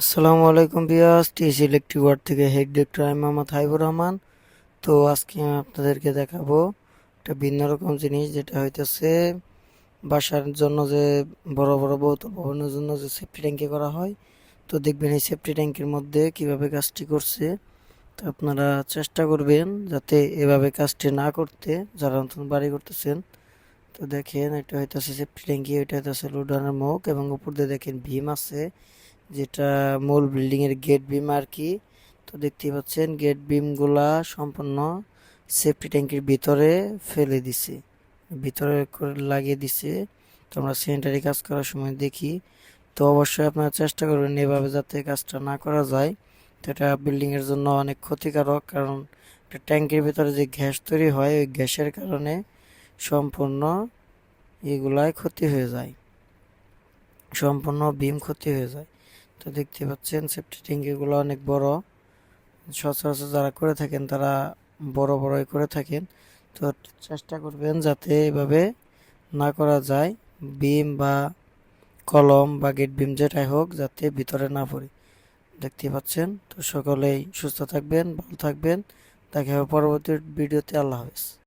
আসসালামু আলাইকুম বিয়াস টিএস ইলেকট্রিক ওয়ার্ড থেকে হেড ডিরেক্টর আমি মোহাম্মদ হাইবুর রহমান। তো আজকে আমি আপনাদেরকে দেখাবো একটা ভিন্ন রকম জিনিস, যেটা হইতেছে বাসার জন্য যে বড় বড় বহুতল ভবনের জন্য যে সেফটি ট্যাঙ্কি করা হয়। তো দেখবেন এই সেফটি ট্যাঙ্কির মধ্যে কীভাবে কাজটি করছে, তো আপনারা চেষ্টা করবেন যাতে এভাবে কাজটি না করতে যারা নতুন বাড়ি করতেছেন। তো দেখেন, এটা হইতেছে সেফটি ট্যাঙ্কি, এটা হইতেছে লোডানের মুখ এবং উপর দিয়ে দেখেন ভীম আছে। যেটা মূল বিল্ডিং এর গেট বিম আর কি। তো দেখতেই পাচ্ছেন গেট বিমগুলা সম্পূর্ণ সেফটি ট্যাঙ্কির ভিতরে ফেলে দিছে। ভিতরে লাগিয়ে দিছে। তো আমরা সেন্টারি কাজ করার সময় দেখি। তো অবশ্যই আপনারা চেষ্টা করবেন এভাবে যাতে কাজটা না করা যায়। তো এটা বিল্ডিং এর জন্য অনেক ক্ষতিকারক, কারণ একটা ট্যাঙ্কির ভিতরে যে গ্যাস তৈরি হয়, ওই গ্যাসের কারণে সম্পূর্ণ এগুলাই ক্ষতি হয়ে যায়। সম্পূর্ণ বিম ক্ষতি হয়ে যায়। তো দেখতে পাচ্ছেন সেফটি ট্যাঙ্কিগুলো অনেক বড়। সচরাচর যারা করে থাকেন, তারা বড় বড়ই করে থাকেন। তো চেষ্টা করবেন যাতে এভাবে না করা যায়। বিম বা কলম বা গেট বিম যেটাই হোক, যাতে ভিতরে না পড়ে। দেখতে পাচ্ছেন, তো সকলেই সুস্থ থাকবেন, ভালো থাকবেন। দেখা হবে পরবর্তী ভিডিওতে, আল্লাহ হাফেজ।